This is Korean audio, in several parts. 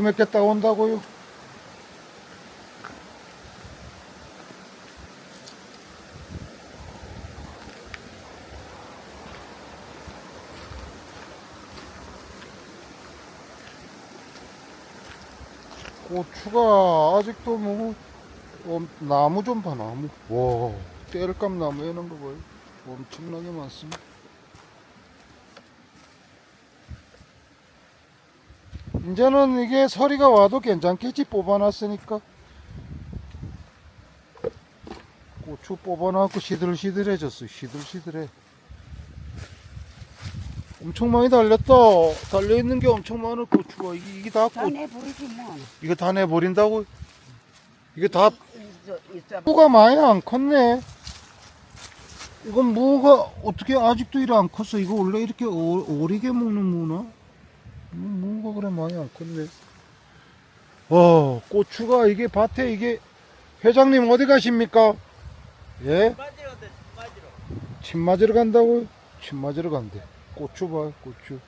몇 개 따온다고요? 고추가 아직도 뭐 엄- 나무 좀 봐 나무 와 뗄감 나무 이런 거 봐요 엄청나게 많습니다 이제는 이게 서리가 와도 괜찮겠지 뽑아놨으니까. 고추 뽑아놨고 시들시들해졌어. 시들시들해. 엄청 많이 달렸다. 달려있는 게 엄청 많아 고추가. 이게, 이게 다 고, 안에 부르지 뭐. 이거 다 내버린다고? 이게 다 있어 있어. 무가 많이 안 컸네. 이건 무가 어떻게 아직도 이래 안 컸어? 이거 원래 이렇게 오, 오리게 먹는 무나 무- 무가 그래 많이 안 컸네 어 고추가 이게 밭에 이게 회장님 어디 가십니까 예? 침 맞으러 간다고요? 침 맞으러 간대. 고추 봐, 고추.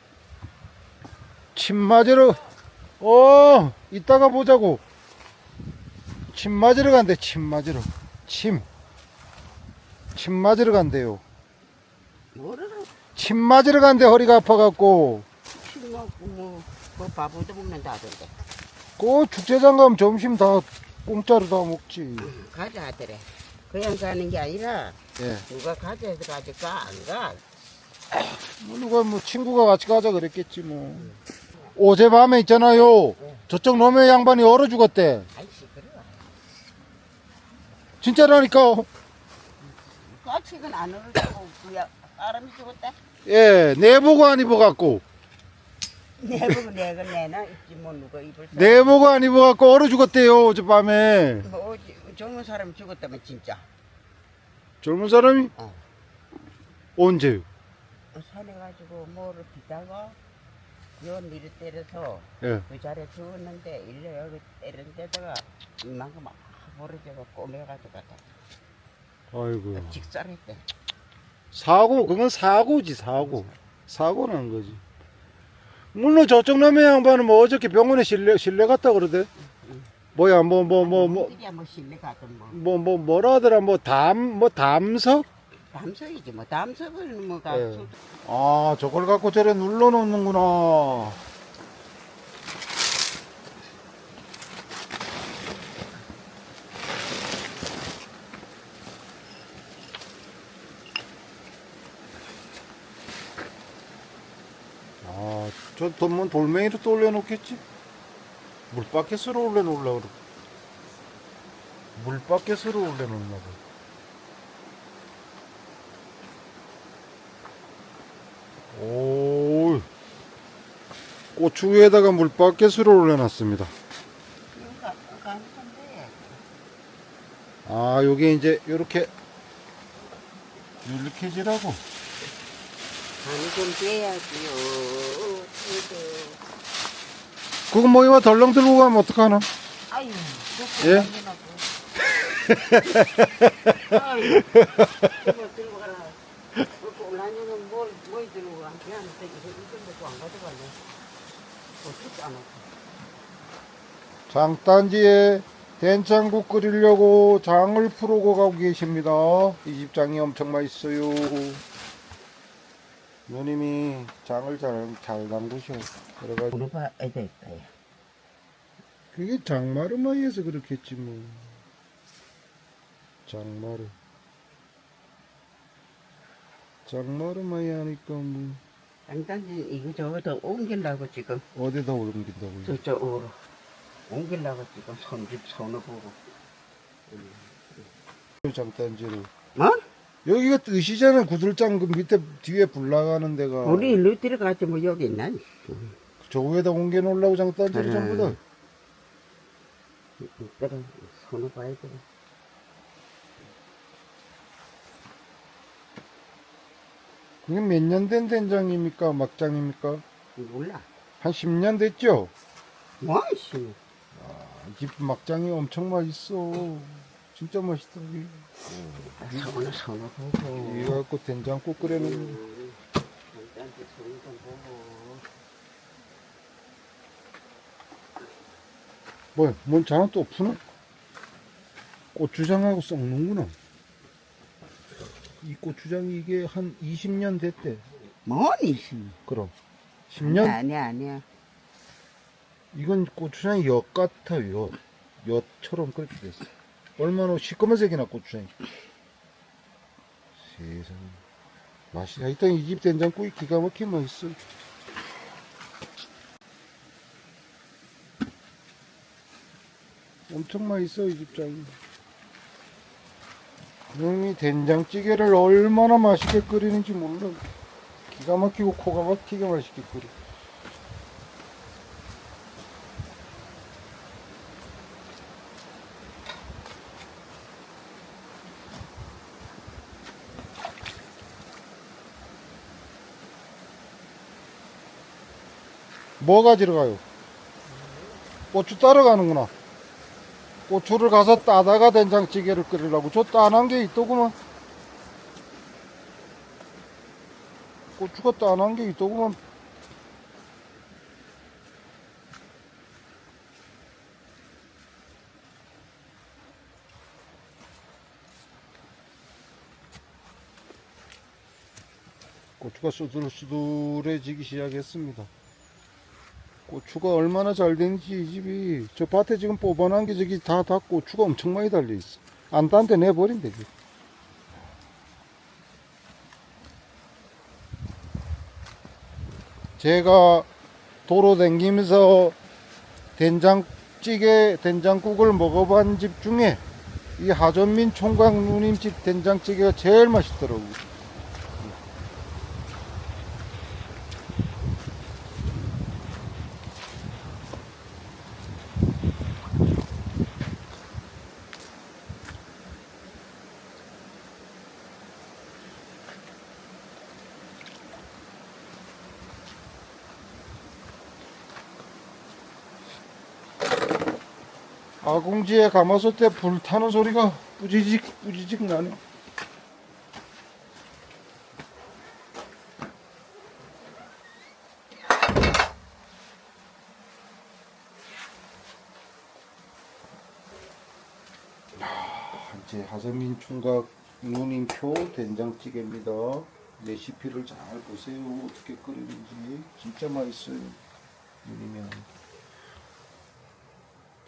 침 맞으러, 어, 이따가 보자고. 침 맞으러 간대, 침 맞으러. 침. 침 맞으러 간대요. 침 맞으러 간대, 허리가 아파갖고. 술 먹고 뭐, 뭐 밥도 먹는다던데. 그 축제장 가면 점심 다 공짜로 다 먹지. 가자 하더래. 그냥 가는 게 아니라 예. 누가 가자 해서 가지 가안 가. 뭐 누가 뭐 친구가 같이 가자 그랬겠지 뭐. 어젯밤에 있잖아요. 저쪽 놈의 양반이 얼어 죽었대. 아이씨 그래. 진짜라니까. 까치는 안 오르고 그야 사람이 죽었다. 예, 내보고 안 입어갖고. 내보고 내가 내나 있지 뭐 누가 입을 사람. 내보고 안 입어갖고 얼어 죽었대요, 어젯밤에. 뭐 어디 젊은 사람 죽었다면 진짜. 젊은 사람이? 어. 언제요? 산에 가지고 뭐를 비다가 요 니를 때려서 예. 그 자리에 죽었는데 일로 여기 때린 데다가 이만큼 막 벌어져가 꼬매가지고 갔다. 아이고. 직살했대. 사고, 그건 사고지, 사고. 사고 난 거지. 물론 저쪽 남의 양반은 뭐 어저께 병원에 실내, 실내 갔다 그러대. 뭐야, 뭐, 뭐, 뭐, 뭐, 이야 뭐 실내 가든 뭐 뭐, 뭐, 뭐라 하더라, 뭐, 담, 뭐, 담석? 담석이지 뭐 담석은 뭐가 예. 아, 저걸 갖고 저래 눌러 놓는구나. 저 돈문 돌멩이로 또 올려놓겠지? 물바켓으로 올려놓으려고 그러고. 물바켓으로 올려놓나 봐. 오, 고추 위에다가 물바켓으로 올려놨습니다. 가- 가는 건데 아, 요게 이제 요렇게 이렇게 지라고. 간이 좀 빼야지요. 그거 뭐 이거 덜렁 들고 가면 어떡하나? 아유 예? 아유 이거 들고 가라. 그렇고 올라니는 뭘, 뭘 들고 가. 그냥 되게 이건 먹고 안 가져가네. 어떻게 안 하고. 장단지에 된장국 끓이려고 장을 풀고 가고 계십니다. 이 집 장이 엄청 맛있어요. 누님이 장을 잘, 잘 담그셔. 그래가지고. 되겠다. 야. 그게 장마르마이에서 그렇겠지 뭐. 장마르. 장마르마이 하니까 뭐 장단지 이거 저거 더 옮기려고 지금 어디다 옮긴다고요? 저쪽으로 옮기려고 지금 손집 손을 보고. 장단지를. 뭐? 여기가 뜻이잖아 구들장 그 밑에 뒤에 불 나가는 데가. 우리 일로 들어가지 뭐 여기 있나? 저 위에다 옮겨 놓으려고 장단지를 음. 전부 다. 이따가 손을 봐야 돼. 그게 몇 년 된 된장입니까? 막장입니까? 몰라. 한 10년 됐죠? 뭐, 씨. 이집 막장이 엄청 맛있어. 진짜 맛있다. 손을 보고. 이거 갖고 된장국 끓여놓는 음, 장단지 손을 좀 보고. 뭐야, 뭔 장은 또 푸나? 고추장하고 썩는구나. 이 고추장이 이게 한 20년 됐대. 뭐니? 그럼. 10년? 아니야 아니야. 이건 고추장이 엿 같아요. 엿. 엿처럼 그렇게 됐어. 얼마나 시꺼먼색이나 고추장이. 세상에. 맛이, 하여튼 이 집 된장국이 기가 막히게 맛있어. 엄청 맛있어, 이 집장이. 형이 된장찌개를 얼마나 맛있게 끓이는지 몰라. 기가 막히고 코가 막히게 맛있게 끓여. 뭐 가지러 가요? 고추 따러 가는구나. 고추를 가서 따다가 된장찌개를 끓이려고. 저 따난 게 있더구만. 고추가 따난 게 있더구만. 고추가 수들수들해지기 시작했습니다. 고추가 얼마나 잘 되는지 이 집이 저 밭에 지금 뽑아놓은 게 저기 다, 다 고추가 엄청 많이 달려 있어. 안 딴데 내버린 되지. 제가 도로 댕기면서 된장찌개, 된장국을 먹어본 집 중에 이 하전민 총각 누님 집 된장찌개가 제일 맛있더라고요. 아궁지에 가마솥에 불 타는 소리가 뿌지직 뿌지직 나네. 아, 이제 하선민 총각 누님표 된장찌개입니다. 레시피를 잘 보세요. 어떻게 끓이는지 진짜 맛있어요. 누님이.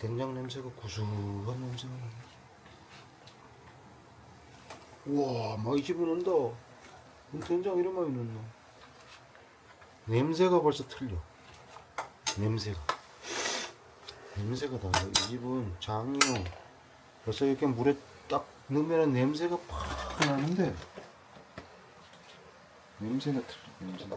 된장 냄새가 구수한 냄새가 나네. 우와, 많이 집어넣는다. 이 된장 이런 많이 넣나? 냄새가 벌써 틀려. 냄새가. 냄새가 달라. 이 집은 장이요. 벌써 이렇게 물에 딱 넣으면 냄새가 팍 나는데. 냄새가 틀려, 냄새가.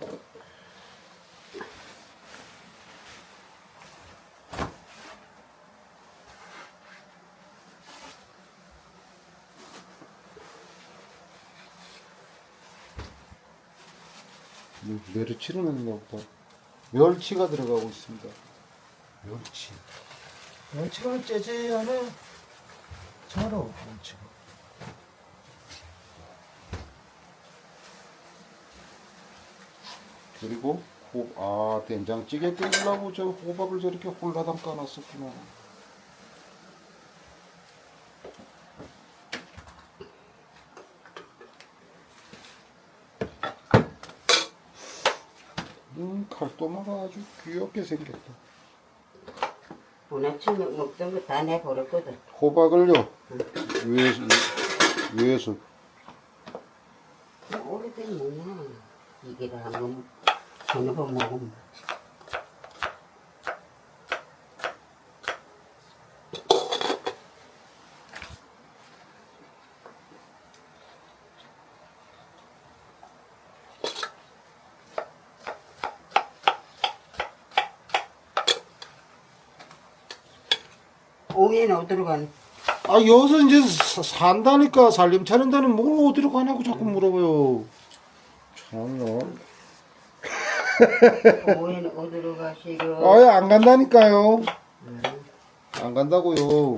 멸치를 넣는가 보다. 멸치가 들어가고 있습니다. 멸치. 멸치가 째째하네. 잘어, 멸치가. 그리고 호, 아 된장찌개 끓이려고 저 호박을 저렇게 홀라당 까놨었구나. 음, 칼도마가 아주 귀엽게 생겼다. 침 먹던 거 다 내버렸거든. 호박을요, 위에서, 위에서, 오래된 뭐냐. 이게를 한번 번 먹으면. 오해는 어디로 가는? 아, 여기서 이제 사- 산다니까, 살림 차린다는 뭘 어디로 가냐고 자꾸 물어봐요. 참나. 오해는 어디로 가시고? 아예 안 간다니까요. 안 간다고요.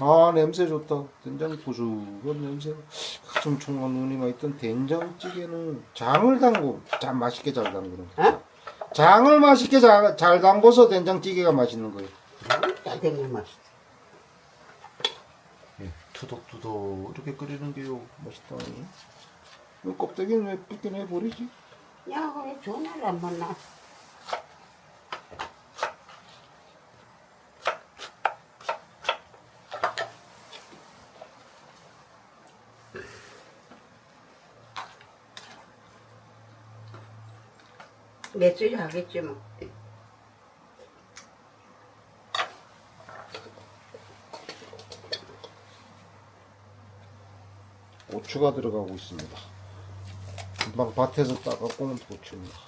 아 냄새 좋다. 된장 고소한 냄새. 가슴 총각 누님이 있던 된장찌개는 장을 담고 참 맛있게 잘 담그는. 어? 장을 맛있게 잘, 잘 담궈서 된장찌개가 맛있는 거예요. 잘 된게 맛있어. 예, 투덕투덕 이렇게 끓이는 게요 맛있다. 이 껍데기는 왜 벗겨내 버리지? 야, 왜 전화를 안 만나? 메시지 하겠지 뭐. 고추가 들어가고 있습니다. 금방 밭에서 따갖고 온 고추입니다.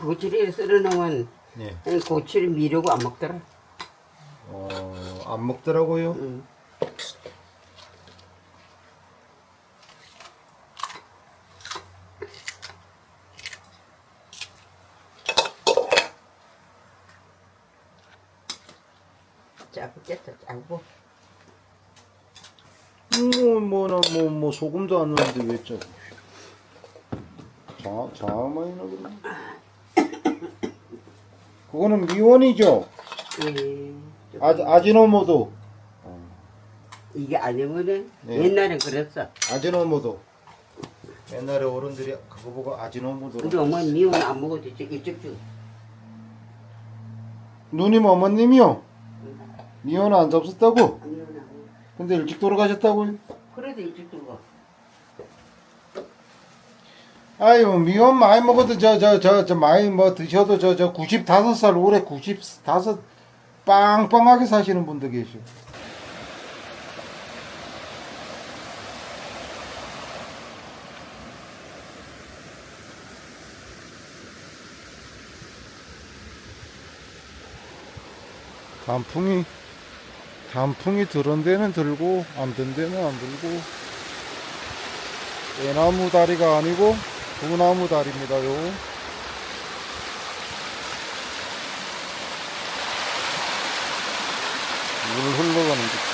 고추를 썰어놓으면 예. 고추를 미루고 안 먹더라. 어, 안 먹더라고요. 응. 짜고 깼다 짜고 뭐, 뭐나, 뭐, 뭐, 소금도 안 넣는데 왜 짜고. 자, 자, 많이 나그러네. 그거는 미원이죠? 음, 아, 아지노모도. 이게 아니면은 네. 옛날엔 그랬어 아지노모도. 옛날에 어른들이 그거 보고 아지노모도. 우리 어머니 미운 안 먹어도 이쪽 이쪽 주 누님 어머님이요? 미원 안 잡섰다고? 안 미운 안 먹어 근데 일찍 돌아가셨다고요? 그래도 이쪽 들고 아유 미원 많이 먹어도 저 저 저 저 많이 뭐 드셔도 저 저 95살 올해 95 빵빵하게 사시는 분도 계셔. 단풍이 단풍이 들은 데는 들고 안 든 데는 안 들고 대나무 다리가 아니고 두나무 다리입니다 요. 물 흘러가는 듯.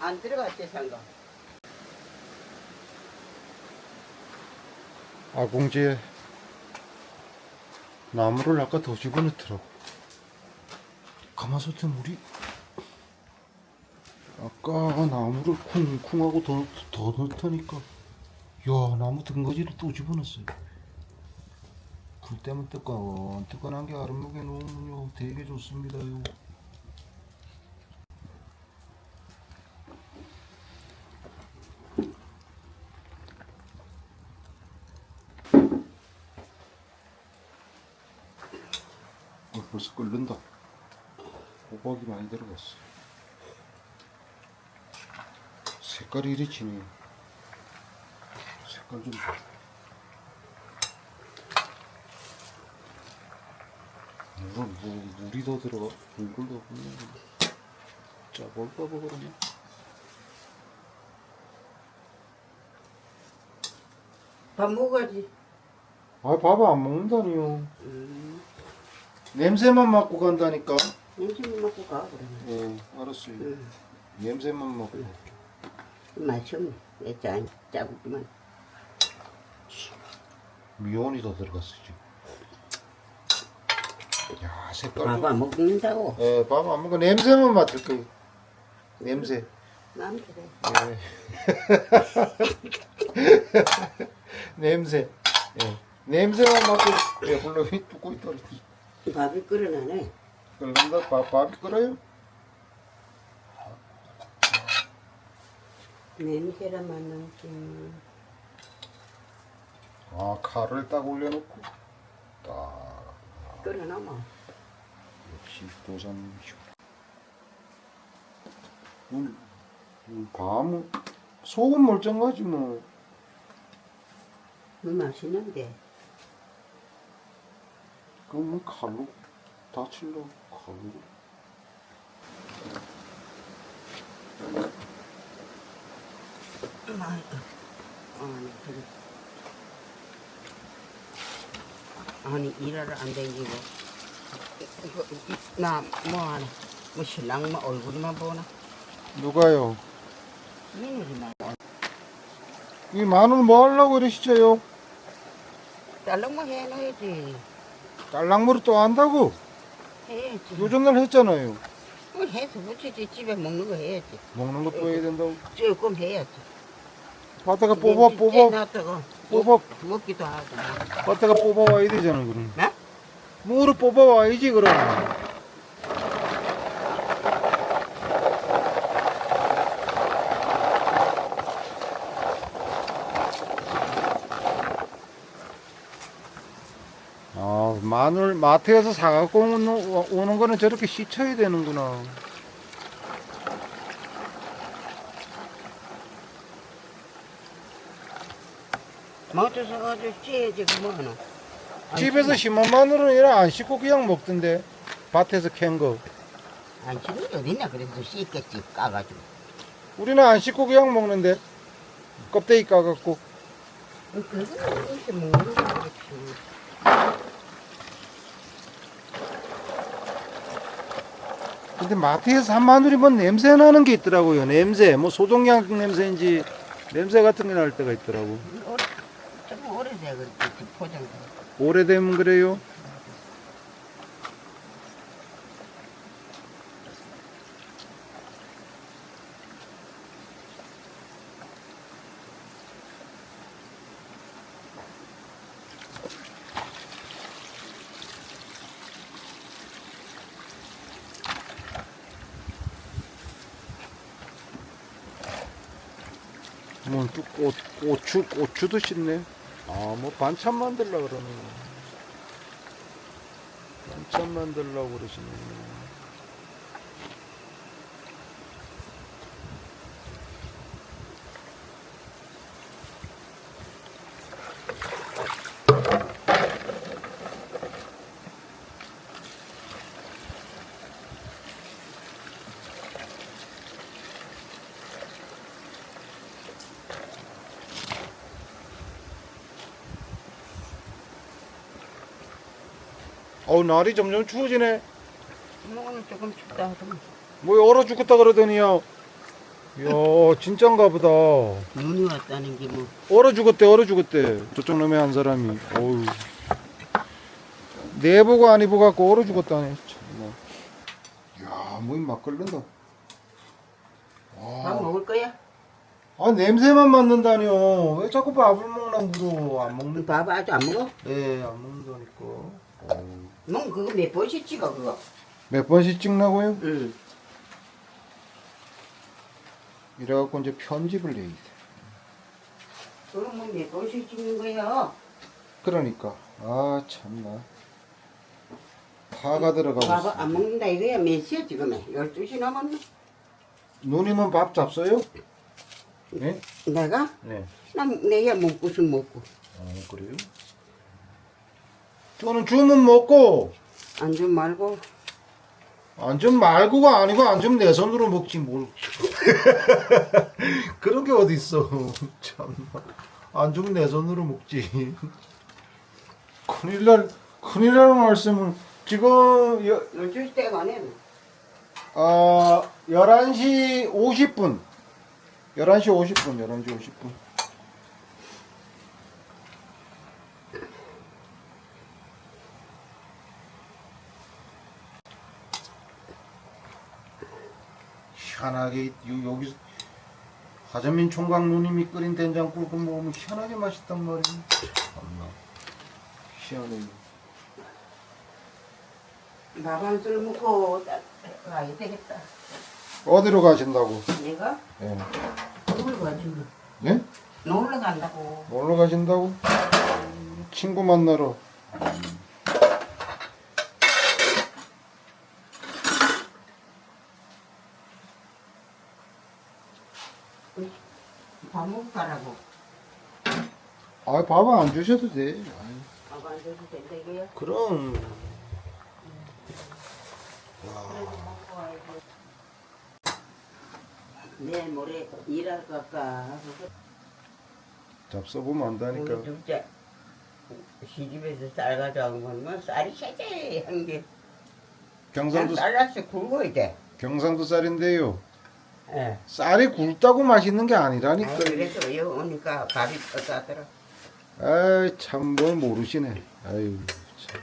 안, 안 들어갔지 생각 아궁지에 나무를 아까 더 집어넣더라고. 가마솥에 물이 아까 나무를 쿵쿵하고 더, 더 넣더니까 야 나무 등거지를 또 집어넣었어요. 불 때면 뜨끈 뜨끈한 게 아랫목에 놓으면요 되게 좋습니다요. 어, 벌써 끓는다. 들어갔어. 색깔이 이리 지네. 색깔 좀. 봐. 물을, 물, 물이 더 들어가. 물도 없네. 짜볼까 봐 그러냐. 밥 먹어야지 아, 밥 안 먹는다니요. 음, 냄새만 맡고 간다니까. 냄새만 먹고 가 그러면 예, 알았어요. 음, 냄새만 맡고. 맛이 없네 내 짠, 짜고기만 미온이 더 들어갔어, 지금. 야, 색깔. 밥안 먹는다고 예, 밥 안 먹고 냄새만 맡을 거예요. 냄새. 마음 그래 예. 냄새. 예. 냄새만 맡고 예, 물론 뚜고 있더니 밥이 끓어나네 끓는다 밥 밥이 끓어요. 냄새라 만나지. 아 칼을 딱 올려놓고. 딱. 끓어나마 역시 도산 음, 음, 밤은 소금 멀쩡하지 뭐. 그 맛있는데. 그럼 뭐 칼로 다칠러 칼로. 아니, 아니, 그래. 아니, 일하러 안 댕기고. 나, 뭐 하나. 뭐, 신랑만 얼굴만 보나? 누가요? 이 마늘 뭐 하려고 그러시죠요? 딸랑만 해놔야지. 딸랑물을 또 한다고? 해야지. 요전날 했잖아요. 뭐 해서 붙이지. 집에 먹는 거 해야지. 먹는 것도 해야 된다고. 조금 해야지. 바다가 뽑아 뽑아 놨다가 뽑아 먹기도 하고. 뭐. 바다가 뽑아 와야 되잖아 그럼. 네? 무를 뽑아 와야지 그럼. 아 마늘 마트에서 사갖고 오는, 오는 거는 저렇게 씻어야 되는구나. 먹어서 가지고 찌야지, 그 뭐하노. 안 집에서? 심은 마늘은 이래 안 씻고 그냥 먹던데 밭에서 캔 거. 안 찌는 게 어딨나? 그래도 씻겠지, 까가지고. 우리는 안 씻고 그냥 먹는데 껍데기 까갖고. 그거는 이렇게 먹는 거지. 근데 마트에서 산 마늘이 뭐 냄새 나는 게 있더라고요. 냄새, 뭐 소독약 냄새인지 냄새 같은 게 날 때가 있더라고. 오래, 조금 오래돼, 그렇지, 포장돼. 오래되면 그래요. 뭐, 또 고, 고추, 고추도 씻네. 아, 뭐, 반찬 만들려고 그러네. 반찬 만들려고 그러시네. 어우, 날이 점점 추워지네. 뭐 오늘 조금 춥다 하더만. 뭐, 얼어 죽겠다 그러더니요. 이야, 진짠가 보다. 눈이 왔다는 게 뭐. 얼어 죽었대, 얼어 죽었대. 저쪽 놈의 한 사람이. 어우. 내보고 안 입어갖고 얼어 죽었다네. 참나. 이야, 뭐이 막 끓는다. 밥 먹을 거야? 아, 냄새만 맡는다니요. 왜 자꾸 밥을 먹나 물어. 안 먹는. 밥 아주 안 먹어? 네, 안 먹는다니까. 어우. 넌 그거 몇 번씩 찍어, 그거? 몇 번씩 찍나고요? 응. 이래갖고 이제 편집을 해야 돼. 그럼 뭐몇 번씩 찍는 거야? 그러니까. 아, 참나. 파가 들어가고 밥 있어. 안 먹는다 이거야 몇 시야 지금에? 12시 넘었나? 누님은 밥 잡숴요? 네? 내가? 네. 난 내야 먹고서 먹고 어, 그래요? 저는 주문 먹고, 안 좀 말고 안 좀 말고가 아니고 안 좀 내 손으로 먹지 뭘. 그런 게 어딨어. 참나. 안 좀 내 손으로 먹지. 큰일 날, 큰일 날 말씀은 지금, 여, 12시 때가 안 해. 어, 11시 50분. 11시 50분, 11시 50분. 희한하게, 요- 여기, 하재민 총각 누님이 끓인 된장국을 먹으면 희한하게 맛있단 말이야. 참나. 희한해. 밥한술 먹고 딱 가야 되겠다. 어디로 가신다고? 내가 예. 놀러 가지고 예? 놀러 간다고. 놀러 가신다고? 친구 만나러. 아, 밥 안 주셔도 돼. 밥 안 줘도 된다 이거요? 그럼. 내일 모레 일할 걸까 잡숴보면 안다니까. 시집에서 쌀 가져온 건뭐 쌀이 세제 한 게 그냥 경상도, 쌀라서 굵어 이제 경상도 쌀인데요. 예. 쌀이 굵다고 맛있는 게 아, 아니라니까. 그래서 여기 오니까 밥이 어떠더라 아이, 참, 뭘 모르시네. 아유, 참.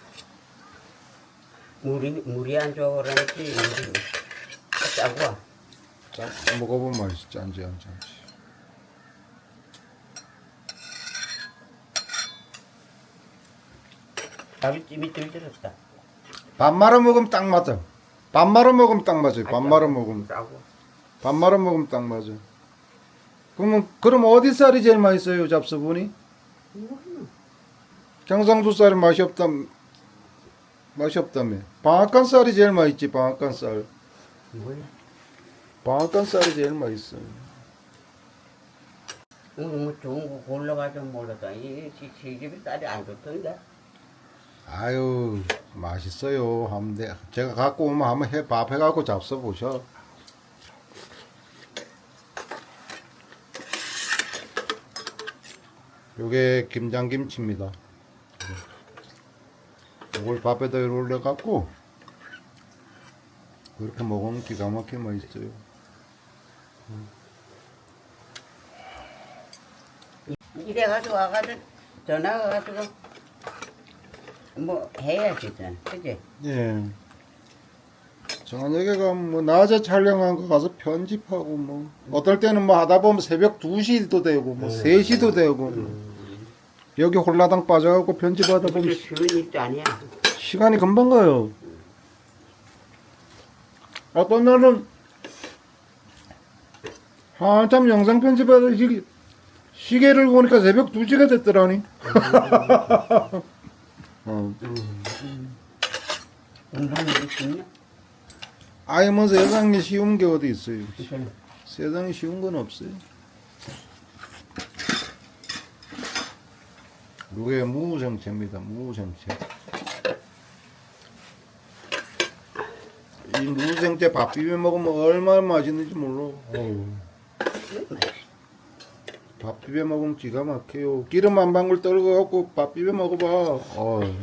물이 물이 안 좋아 그런지 물이 짜고 짠, 먹어보면 맛있지, 짠지, 안 짠지. 밥이 찜이 들들었다 밥 말아 먹으면 딱 맞아. 밥 말아 먹으면 딱 맞아요. 밥 말아 먹으면. 짜고 밥 말아 먹으면 딱 맞아. 그러면, 그럼 어디 쌀이 제일 맛있어요, 잡수분이? 경상도 쌀이 맛이 없다, 맛이 없다며. 방앗간 쌀이 제일 맛있지, 방앗간 쌀. 뭐야 방앗간 쌀이 제일 맛있어. 오늘 뭐 좋은 거 골라가지고 몰라도 이 시- 시집이 쌀이 안 좋던데 아유, 맛있어요. 하면 돼. 제가 갖고 오면 한번 해, 밥 해갖고 잡숴 보셔. 요게 김장김치입니다. 이걸 밥에다 올려갖고 그렇게 먹으면 기가 막히게 맛있어요. 이래가지고 와가지고 전화가 가지고 뭐 해야지 그지 예. 저녁에가 뭐 낮에 촬영한 거 가서 편집하고 뭐 어떨 때는 뭐 하다 보면 새벽 2시도 되고 뭐 3시도 되고 여기 홀라당 빠져갖고 편집하다 그게 보면 쉬운 일도 아니야 시간이 금방 가요. 어떤 날은 한참 영상 편집하다 시, 시계를 보니까 새벽 2시가 됐더라니. 어. 게 있냐 아이 뭐 세상에 쉬운 게 어디 있어요. 그래. 세상에 쉬운 건 없어요. 이게 무정체입니다. 무정체. 이 무정체 밥 비벼 먹으면 얼마나 맛있는지 몰라. 어우. 밥 비벼 먹으면 기가 막혀요. 기름 한 방울 떨궈갖고 밥 비벼 먹어봐. 어우.